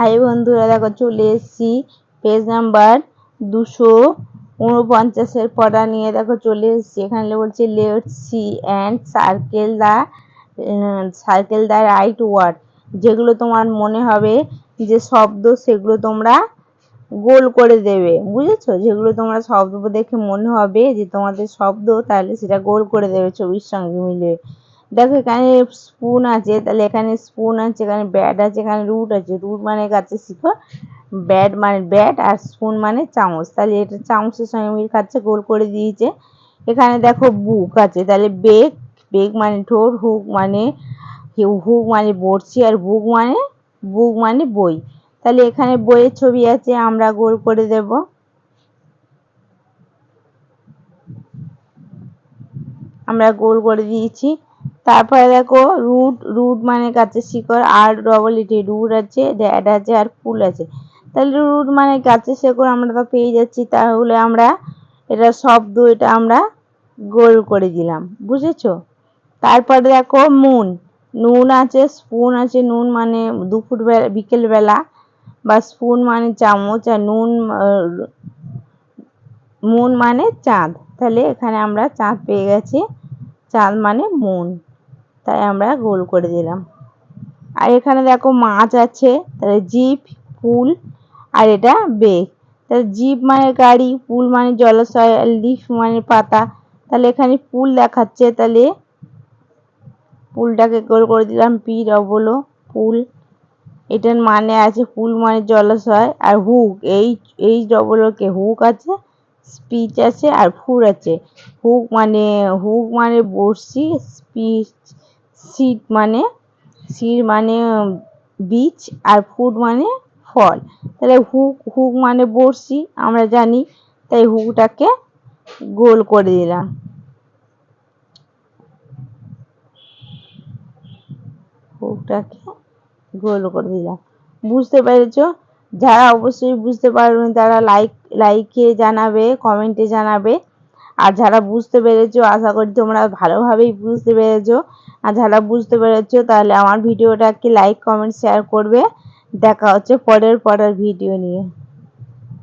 High বন্ধুরা, দেখো চলে এসেছি পেজ নাম্বার দুশো উনপঞ্চাশের পড়া নিয়ে। দেখো চলে এসেছি, এখানে বলছে let see and circle the circle the right word যেগুলো তোমার মনে হবে যে শব্দ, সেগুলো তোমরা গোল করে দেবে, বুঝেছ? যেগুলো তোমরা শব্দ দেখে মনে হবে যে তোমাদের শব্দ, তাহলে সেটা গোল করে দেবে ছবির সঙ্গে মিলে দেখো এখানে স্পুন আছে, তাহলে এখানে স্পুন আছে, এখানে ব্যাট আছে, এখানে রুট আছে। রুট মানে কাছে শিখর ব্যাট মানে ব্যাট আর স্পুন মানে চামচ। তাহলে এটা চামচের সঙ্গে মিল খাচ্ছে, গোল করে দিয়েছে। এখানে দেখো বুক আছে, তাহলে বেগ বেগ মানে ঠোর হুক মানে হুক মানে বড়ছি আর বুক মানে বুক মানে বই। তাহলে এখানে বইয়ের ছবি আছে, আমরা গোল করে দেব। আমরা গোল করে দিয়েছি। তারপরে দেখো রুট রুট মানে গাছের শিকড় আর ডবল ইটি রুট আছে ড্যাড আছে আর ফুল আছে। তাহলে রুট মানে গাছের শিকড় আমরা তো পেয়ে যাচ্ছি, তাহলে আমরা এটা শব্দ এটা আমরা গোল করে দিলাম, বুঝেছ? তারপরে দেখো মুন নুন আছে স্পুন আছে, নুন মানে দুপুর বেলা বিকেলবেলা বা স্পুন মানে চামচ আর নুন মুন মানে চাঁদ। তাহলে এখানে আমরা চাঁদ পেয়ে গেছি, চাঁদ মানে মুন তাই আমরা গোল করে দিলাম। আর এখানে দেখো মাছ আছে, তাহলে জিপ, পুল, আর এটা বেগ। তাহলে জিপ মানে গাড়ি, পুল মানে জলাশয় লিফ মানে পাতা। তাহলে এখানে পুল দেখাচ্ছে, তাহলে পুলটাকে গোল করে দিলাম, পি ডবল পুল। এটার মানে আছে পুল মানে জলাশয়, আর হুক এই এই ডবল কে হুক আছে, স্পিচ আছে, আর ফুর আছে। হুক মানে হুক মানে বড়শি, স্পিচ সিড মানে সিড মানে বীজ আর ফুড মানে ফল। তাহলে হুক হুক মানে বড়শি, আমরা জানি, তাই হুকটাকে গোল করে দিলাম। হুকটাকে গোল করে দিলাম। বুঝতে পেরেছ? যারা অবশ্যই বুঝতে পারবেন তারা লাইক লাইকে জানাবে কমেন্টে জানাবে। আর যারা বুঝতে পেরেছ, আশা করি তোমরা ভালোভাবেই বুঝতে পেরেছ। আর যারা বুঝতে পেরেছ, তাহলে আমার ভিডিওটাকে লাইক কমেন্ট শেয়ার করবে। দেখা হচ্ছে পরের পরের ভিডিও নিয়ে।